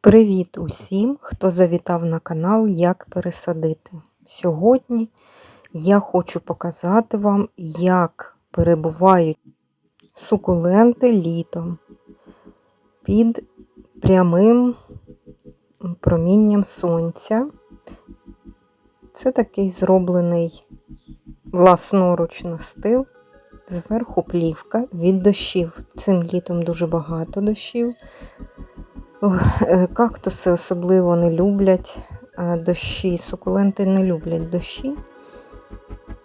Привіт усім, хто завітав на канал Як пересадити. Сьогодні я хочу показати вам, як перебувають сукуленти літом під прямим промінням сонця. Це такий зроблений власноруч настил, зверху плівка від дощів. Цим літом дуже багато дощів. Е, Кактуси особливо не люблять е, дощі, сукуленти не люблять дощі.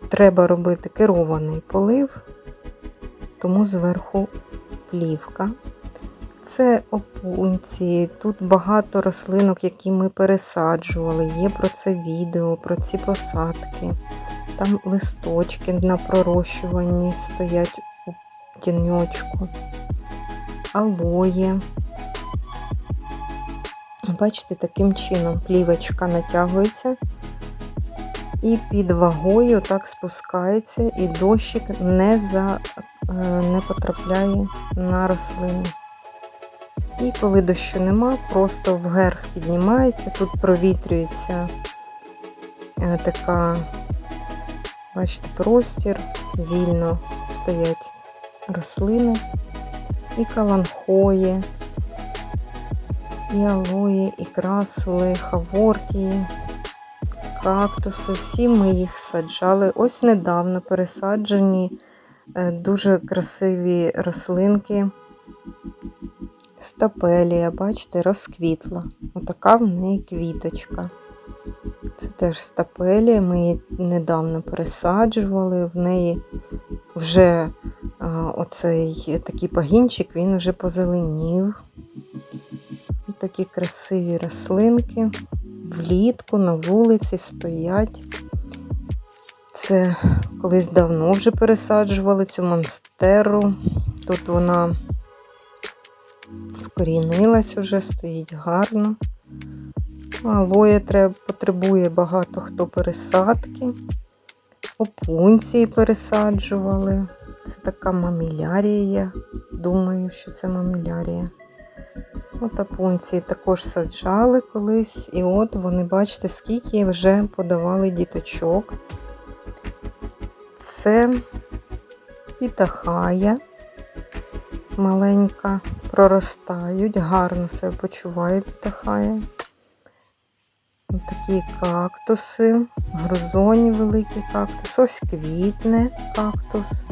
Треба робити керований полив, тому зверху плівка. Це опунції, тут багато рослинок, які ми пересаджували. Є про це відео, про ці посадки. Там листочки на пророщуванні стоять у тіньочку, алоє. Бачите, таким чином плівочка натягується і під вагою так спускається, і дощик не, за, е, не потрапляє на рослину. І коли дощу нема, просто вверх піднімається, тут провітрюється е, така, бачите, простір, вільно стоять рослини і каланхої і алої, і красули, хавортії, кактуси. Всі ми їх саджали. Ось недавно пересаджені е, дуже красиві рослинки. Стапелія, бачите, розквітла. Отака в неї квіточка. Це теж стапелія, ми її недавно пересаджували, в неї вже оцей такий пагінчик, він вже позеленів такі красиві рослинки. Влітку на вулиці стоять. Це колись давно вже пересаджували цю монстеру. Тут вона вкорінилась уже, стоїть гарно. Алоє треба, потребує багато хто пересадки. Опунції пересаджували. Це така мамілярія. Думаю, що це мамілярія. От апунції також саджали колись, і от вони, бачите, скільки вже подавали діточок. Це пітахая маленька, проростають, гарно себе почуває пітахая. Ось такі кактуси, грузоні великі кактус, ось квітне кактус.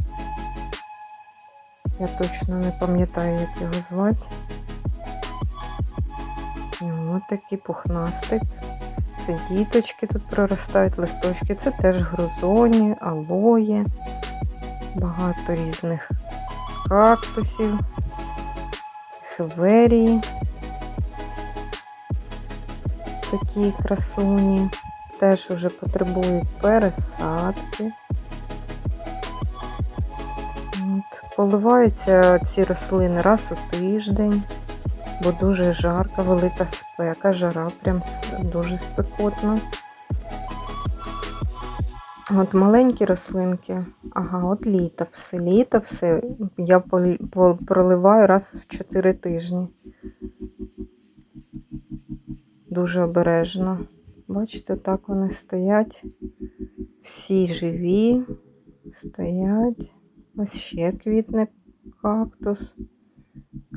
Я точно не пам'ятаю, як його звати. Ось такий пухнастик. Це діточки тут проростають листочки. Це теж грузоні, алоє, багато різних кактусів, хверії. Такі красуні. Теж вже потребують пересадки. От. Поливаються ці рослини раз у тиждень бо дуже жарка, велика спека, жара прям дуже спекотна. От маленькі рослинки, ага, от літопси. Літопси я проливаю раз в 4 тижні. Дуже обережно. Бачите, так вони стоять. Всі живі, стоять. Ось ще квітне кактус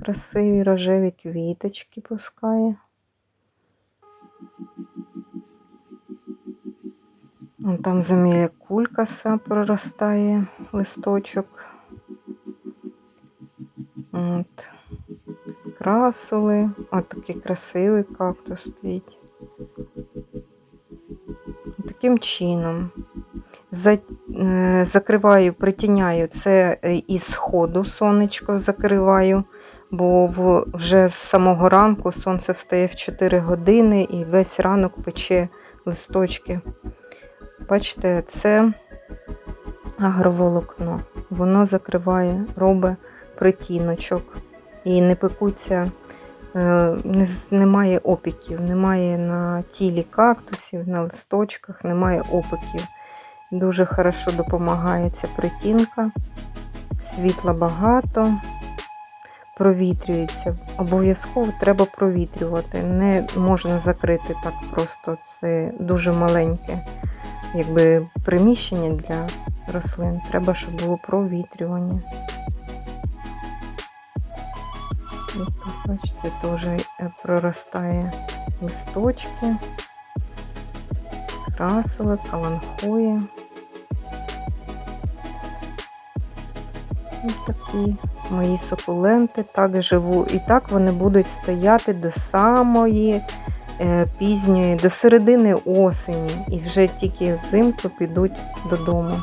красиві рожеві квіточки пускає. Вон там заміля кулькаса проростає листочок. От. Красули. От такий красивий кактус стоїть. Таким чином закриваю, притіняю це е, із сходу сонечко закриваю бо вже з самого ранку сонце встає в 4 години і весь ранок пече листочки. Бачите, це агроволокно. Воно закриває, робить притіночок. І не пекуться, е, немає опіків, немає на тілі кактусів, на листочках, немає опіків. Дуже хорошо допомагає ця притінка, світла багато. провітрюється. Обов'язково треба провітрювати. Не можна закрити так просто. Це дуже маленьке якби, приміщення для рослин. Треба, щоб було провітрювання. Бачите, теж е, проростає листочки, красовик, каланхоя. Ось такі мої сукуленти так живу. І так вони будуть стояти до самої е, пізньої, до середини осені. І вже тільки взимку підуть додому.